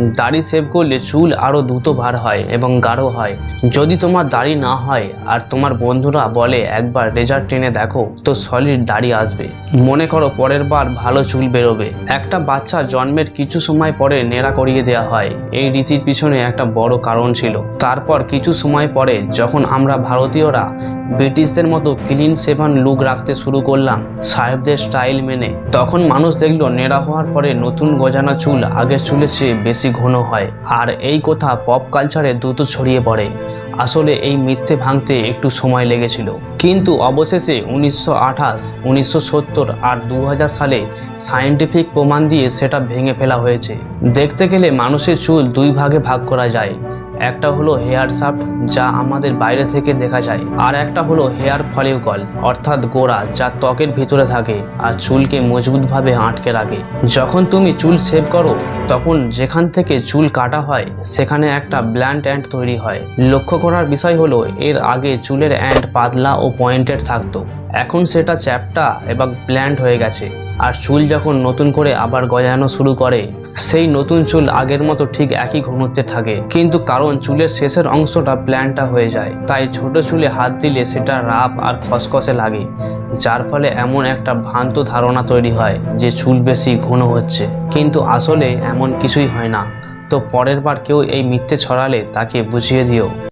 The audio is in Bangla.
দাড়ি সেভ করলে চুল আরও দ্রুত ভার হয় এবং গাঢ় হয়। যদি তোমার দাড়ি না হয় আর তোমার বন্ধুরা বলে, একবার রেজাল্ট টেনে দেখো, তো সলিড দাড়ি আসবে। মনে করো পরের বার ভালো চুল বেরোবে। একটা বাচ্চা জন্মের কিছু সময় পরে নেড়া করিয়ে দেওয়া হয়। এই রীতির পিছনে একটা বড় কারণ ছিল। তারপর কিছু সময় পরে যখন আমরা ভারতীয়রা ব্রিটিশদের মতো ক্লিন সেভান লুক রাখতে শুরু করলাম সাহেবদের স্টাইল মেনে। তখন মানুষ দেখল নেড়া হওয়ার পরে নতুন গজানো চুল আগের চুলের চেয়ে বেশি ঘন হয়। আর এই কথা পপ কালচারে দ্রুত ছড়িয়ে পড়ে। আসলে এই মিথ্যে ভাঙতে একটু সময় লেগেছিল। কিন্তু অবশেষে উনিশশো আঠাশ, উনিশশো আর দু হাজার সালে সায়েন্টিফিক প্রমাণ দিয়ে সেটা ভেঙে ফেলা হয়েছে। দেখতে গেলে মানুষের চুল দুই ভাগে ভাগ করা যায়। একটা হলো হেয়ার শাফট যা আমাদের বাইরে থেকে দেখা যায়, আর একটা হলো হেয়ার ফলিউকল অর্থাৎ গোড়া, যা ত্বকের ভিতরে থাকে আর চুলকে মজবুতভাবে আটকে রাখে। যখন তুমি চুল সেভ করো তখন যেখান থেকে চুল কাটা হয়, সেখানে একটা ব্ল্যান্ড অ্যান্ড তৈরি হয়। লক্ষ্য করার বিষয় হলো, এর আগে চুলের অ্যান্ড পাতলা ও পয়েন্টেড থাকতো। এখন সেটা চ্যাপটা এবং ব্ল্যান্ড হয়ে গেছে। আর চুল যখন নতুন করে আবার গজানো শুরু করে, সেই নতুন চুল আগের মতো ঠিক একই ঘনত্বে থাকে। কিন্তু কারণ চুলের শেষের অংশটা প্ল্যানটা হয়ে যায়, তাই ছোট চুলে হাত দিলে সেটা রাপ আর খসখসে লাগে, যার ফলে এমন একটা ভ্রান্ত ধারণা তৈরি হয় যে চুল বেশি ঘন হচ্ছে। কিন্তু আসলে এমন কিছুই হয় না। তো পরের বার কেউ এই মিথ্যে ছড়ালে তাকে বুঝিয়ে দিও।